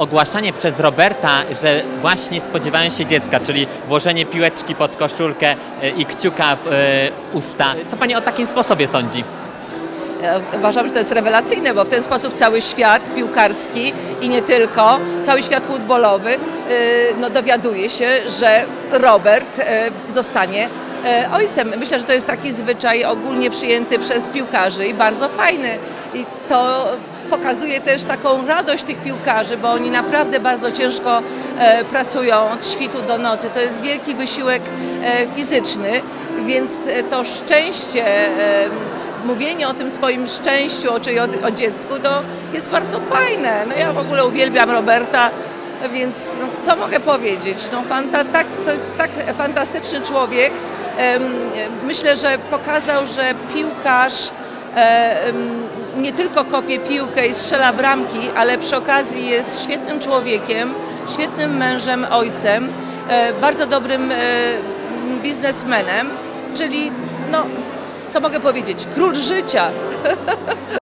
Ogłaszanie przez Roberta, że właśnie spodziewają się dziecka, czyli włożenie piłeczki pod koszulkę y, i kciuka w y, usta. Co pani o takim sposobie sądzi? Ja Uważam, że to jest rewelacyjne, bo w ten sposób cały świat piłkarski i nie tylko, cały świat futbolowy no, dowiaduje się, że Robert zostanie ojcem. Myślę, że to jest taki zwyczaj ogólnie przyjęty przez piłkarzy i bardzo fajny. I to pokazuje też taką radość tych piłkarzy, bo oni naprawdę bardzo ciężko e, pracują od świtu do nocy. To jest wielki wysiłek e, fizyczny, więc e, to szczęście e, mówienie o tym swoim szczęściu, czyli o, o dziecku, to jest bardzo fajne. No ja w ogóle uwielbiam Roberta, więc no, co mogę powiedzieć? No, fanta, tak, to jest tak fantastyczny człowiek. Myślę, że pokazał, że piłkarz e, nie tylko kopie piłkę i strzela bramki, ale przy okazji jest świetnym człowiekiem, świetnym mężem, ojcem, e, bardzo dobrym e, biznesmenem, czyli no, co mogę powiedzieć, król życia.